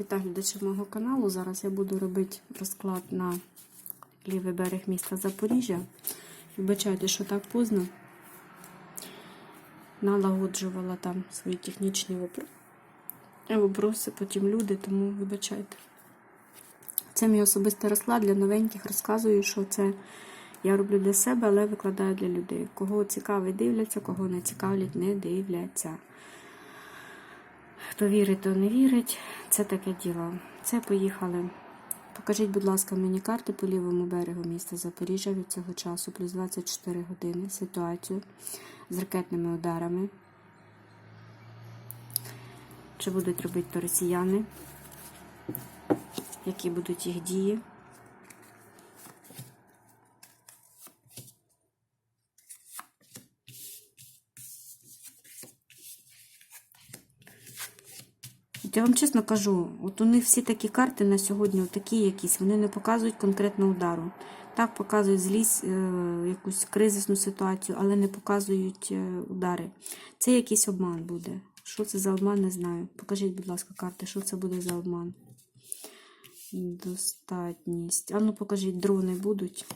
Вітаю глядачів мого каналу. Зараз я буду робити розклад на лівий берег міста Запоріжжя. Вибачайте, що так поздно. Налагоджувала там свої технічні вопро- вопроси, потім люди, тому вибачайте. Це мій особистий розклад для новеньких. Розказую, що це я роблю для себе, але викладаю для людей. Кого цікавить, дивляться, кого не цікавлять, не дивляться. Хто вірить, то не вірить. Це таке діло. Це поїхали. Покажіть, будь ласка, мені карти по лівому берегу міста Запоріжжя від цього часу, плюс 24 години. Ситуацію з ракетними ударами. Чи будуть робити то росіяни? Які будуть їх дії? Я вам чесно кажу, от у них всі такі карти на сьогодні, такі якісь, вони не показують конкретно удару. Так, показують злість, е, якусь кризисну ситуацію, але не показують е, удари. Це якийсь обман буде. Що це за обман, не знаю. Покажіть, будь ласка, карти, що це буде за обман. Достатність. А ну покажіть, дрони будуть.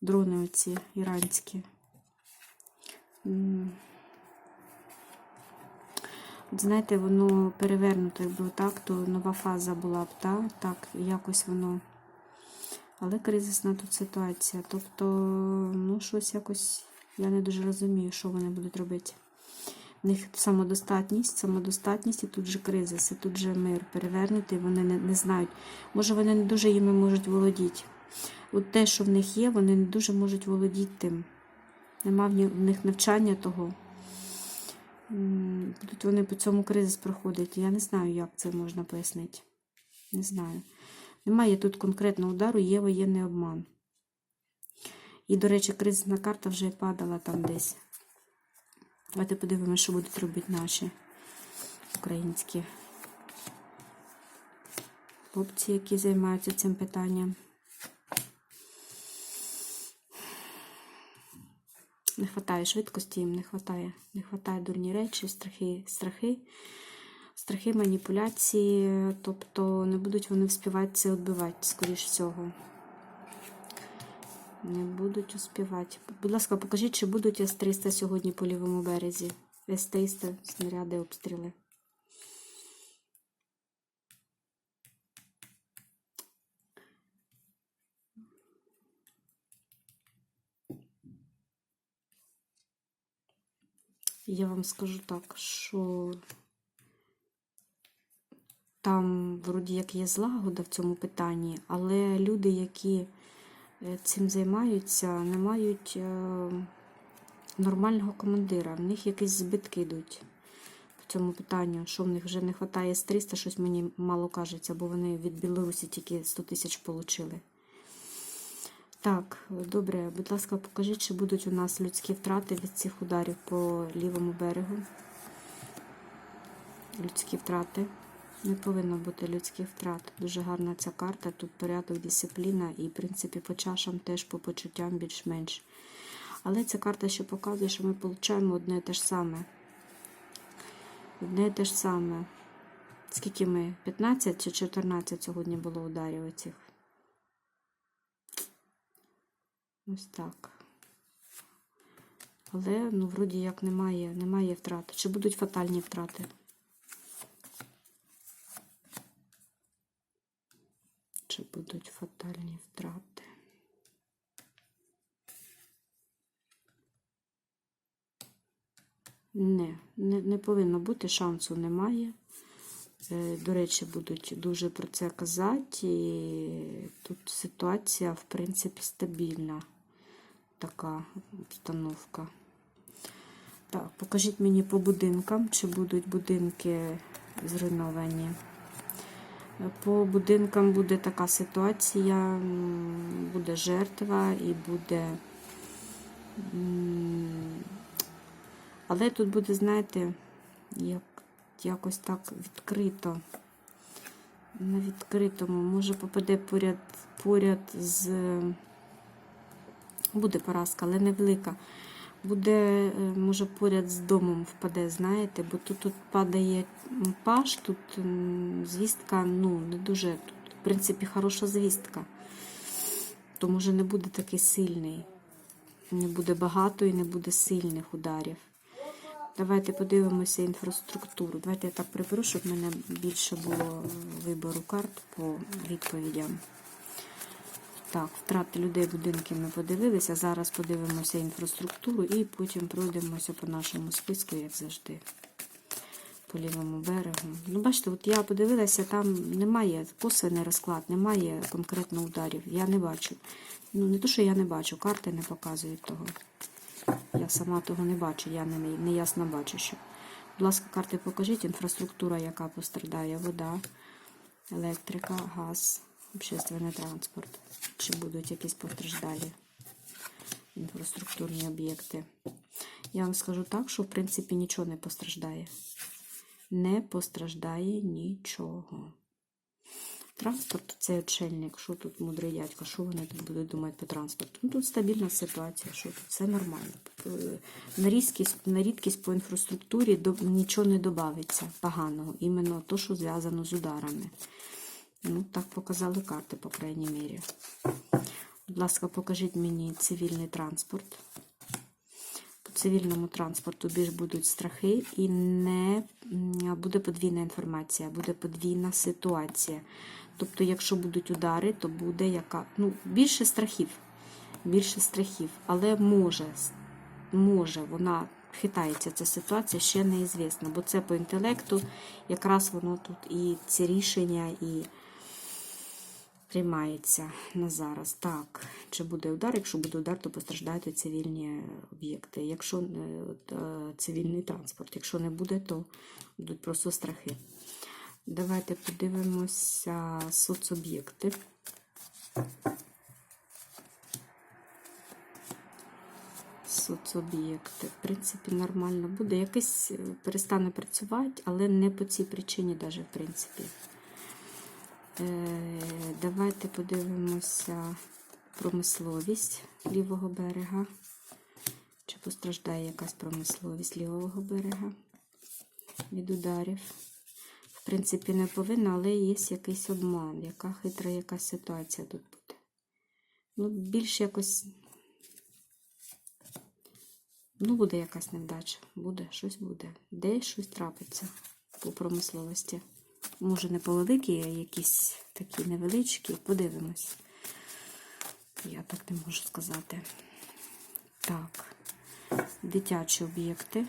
Дрони оці іранські. Знаєте, воно перевернуто, якби так, то нова фаза була б, та, так, якось воно. Але кризисна тут ситуація. Тобто, ну, щось якось, я не дуже розумію, що вони будуть робити. В них самодостатність, самодостатність і тут же кризис, і тут же мир перевернутий, вони не, не знають. Може, вони не дуже їми можуть володіти. От те, що в них є, вони не дуже можуть володіти тим. Нема в них навчання того. Будуть вони по цьому кризис проходять. Я не знаю, як це можна пояснити. Не знаю. Немає тут конкретного удару, є воєнний обман. І, до речі, кризисна карта вже падала там десь. Давайте подивимося, що будуть робити наші українські хлопці, які займаються цим питанням. Не вистачає швидкості, їм не вистачає. Не вистачає дурні речі, страхи, страхи, страхи, маніпуляції. Тобто не будуть вони вспівати це відбивати, скоріш всього. Не будуть успівати. Будь ласка, покажіть, чи будуть С-300 сьогодні по лівому березі. С-300 снаряди, обстріли. Я вам скажу так, що там, вроді як є злагода в цьому питанні, але люди, які е, цим займаються, не мають е, нормального командира. В них якісь збитки йдуть по цьому питанню. Що в них вже не вистачає з 300, щось мені мало кажеться, бо вони від Білорусі тільки 100 тисяч отримали. Так, добре, будь ласка, покажіть, чи будуть у нас людські втрати від цих ударів по лівому берегу. Людські втрати. Не повинно бути людських втрат. Дуже гарна ця карта. Тут порядок, дисципліна і, в принципі, по чашам теж по почуттям більш-менш. Але ця карта ще показує, що ми отримуємо одне і те ж саме. Одне і те ж саме. Скільки ми? 15 чи 14 сьогодні було ударів оцих? Ось так. Але, ну, вроді як немає, немає втрат. Чи будуть фатальні втрати? Чи будуть фатальні втрати? Не, не, не повинно бути, шансу немає. Е, До речі, будуть дуже про це казати. І тут ситуація, в принципі, стабільна. Така обстановка. Так, покажіть мені по будинкам, чи будуть будинки зруйновані. По будинкам буде така ситуація, буде жертва і буде. Але тут буде, знаєте, як, якось так відкрито. На відкритому. Може попаде поряд, поряд з. Буде поразка, але невелика. буде, е, може, поряд з домом впаде, знаєте, бо тут, тут падає паш, тут звістка, ну, не дуже, тут, в принципі, хороша звістка. То може не буде такий сильний. Не буде багато і не буде сильних ударів. Давайте подивимося інфраструктуру. Давайте я так приберу, щоб в мене більше було вибору карт по відповідям. Так, втрати людей, будинки ми подивилися. Зараз подивимося інфраструктуру і потім пройдемося по нашому списку, як завжди. По лівому берегу. Ну, бачите, от я подивилася, там немає косвений розклад, немає конкретно ударів. Я не бачу. Ну, не то, що я не бачу, карти не показують того. Я сама того не бачу, я не, не ясно бачу, що. Будь ласка, карти покажіть, інфраструктура, яка пострадає, вода, електрика, газ, общественний транспорт. Чи будуть якісь постраждалі інфраструктурні об'єкти. Я вам скажу так, що в принципі нічого не постраждає. Не постраждає нічого. Транспорт це очельник. Що тут мудрий дядько? Що вони тут будуть думати по транспорту? Ну тут стабільна ситуація, що тут все нормально. На різкість, на рідкість по інфраструктурі нічого не додається поганого. Іменно то, що зв'язано з ударами. Ну, так показали карти, по крайній мірі. Будь ласка, покажіть мені цивільний транспорт. По цивільному транспорту більш будуть страхи і не буде подвійна інформація, буде подвійна ситуація. Тобто, якщо будуть удари, то буде яка. Ну, більше страхів. Більше страхів. Але може, може, вона хитається ця ситуація, ще неізвісно. Бо це по інтелекту, якраз воно тут і ці рішення, і приймається на зараз. Так, чи буде удар? Якщо буде удар, то постраждають цивільні об'єкти. Якщо е, цивільний транспорт, якщо не буде, то будуть просто страхи. Давайте подивимося соцоб'єкти. Соцоб'єкти. В принципі, нормально буде. Якийсь е, перестане працювати, але не по цій причині, навіть, в принципі. Е, Давайте подивимося промисловість лівого берега. Чи постраждає якась промисловість лівого берега від ударів? В принципі, не повинна, але є якийсь обман. Яка хитра якась ситуація тут буде. Ну, більш якось. Ну, буде якась невдача. Буде, щось буде. Десь щось трапиться по промисловості. Може, не по великі, а якісь такі невеличкі. Подивимось. Я так не можу сказати. Так, дитячі об'єкти.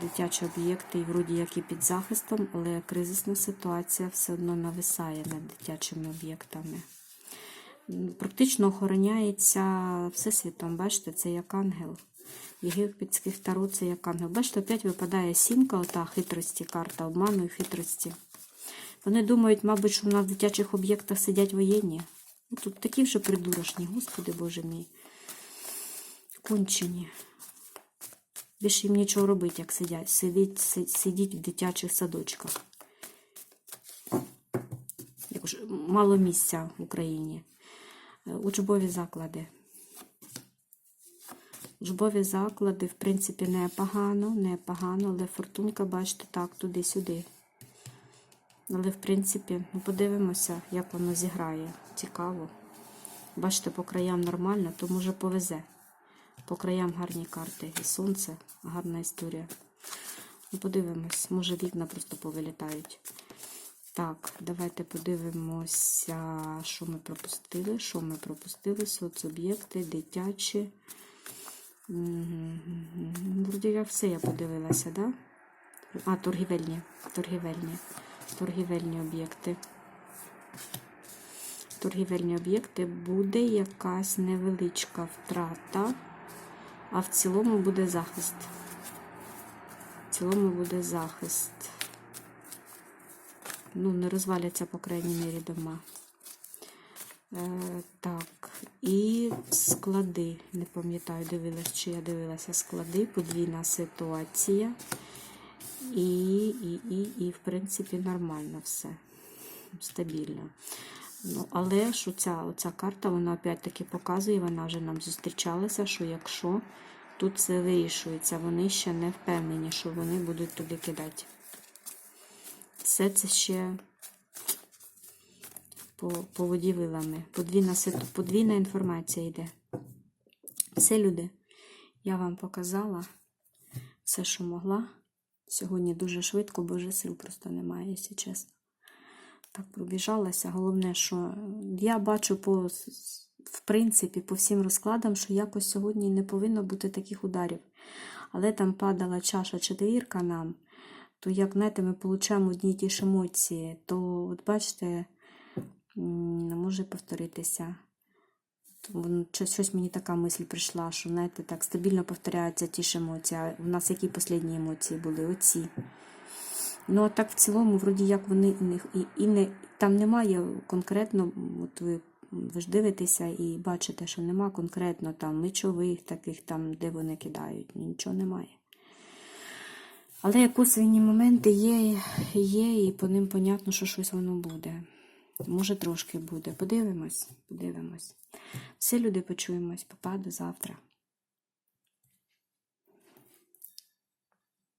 Дитячі об'єкти, і вроді як і під захистом, але кризисна ситуація все одно нависає над дитячими об'єктами. Практично охороняється Всесвітом. Бачите, це як ангел. Єгипетських таро це як ангел. Бачите, опять випадає сімка, ота хитрості, карта обману і хитрості. Вони думають, мабуть, що на дитячих об'єктах сидять воєнні. Ну, Тут такі вже придурочні, господи боже мій. Кончені. Більше їм нічого робити, як сидять. Сидіть, сидіть в дитячих садочках. Як мало місця в Україні. Е, Учбові заклади. Учбові заклади, в принципі, непогано, непогано, але фортунка, бачите, так, туди-сюди. Але, в принципі, ну, подивимося, як воно зіграє. Цікаво. Бачите, по краям нормально, то може повезе. По краям гарні карти. І сонце, гарна історія. Ну, подивимось, може вікна просто повилітають. Так, давайте подивимося, що ми пропустили. Що ми пропустили? Соцоб'єкти, дитячі. Вроді я все я подивилася, да? А, торгівельні. Торгівельні. Торгівельні об'єкти. Торгівельні об'єкти буде якась невеличка втрата, а в цілому буде захист. В цілому буде захист. Ну, не розваляться, по крайній мірі, дома. Е, так, і склади. Не пам'ятаю, дивилась, чи я дивилася склади, подвійна ситуація. І, і, і, і, в принципі, нормально все. Стабільно. Ну, але ж оця, оця карта, вона опять-таки показує, вона вже нам зустрічалася, що якщо тут це вирішується, вони ще не впевнені, що вони будуть туди кидати. Все це ще по, по вилами. Подвійна, подвійна інформація йде. Все, люди, я вам показала все, що могла. Сьогодні дуже швидко, бо вже сил просто немає, якщо чесно. Так пробіжалася. Головне, що я бачу по, в принципі, по всім розкладам, що якось сьогодні не повинно бути таких ударів. Але там падала чаша четвірка нам, то як знаєте, ми отримуємо одні ті ж емоції, то от бачите, може повторитися. Щось, щось мені така мисль прийшла, що знаєте, так стабільно повторяються ті ж емоції. А в нас які останні емоції були? Оці. Ну, а так в цілому, вроді як вони і і, не там немає конкретно, от ви, ви ж дивитеся і бачите, що нема конкретно там мечових таких, там, де вони кидають. Нічого немає. Але як косвенні моменти є, є, і по ним понятно, що щось воно буде. Може, трошки буде. Подивимось, подивимось. Все, люди, почуємось. Попаду завтра.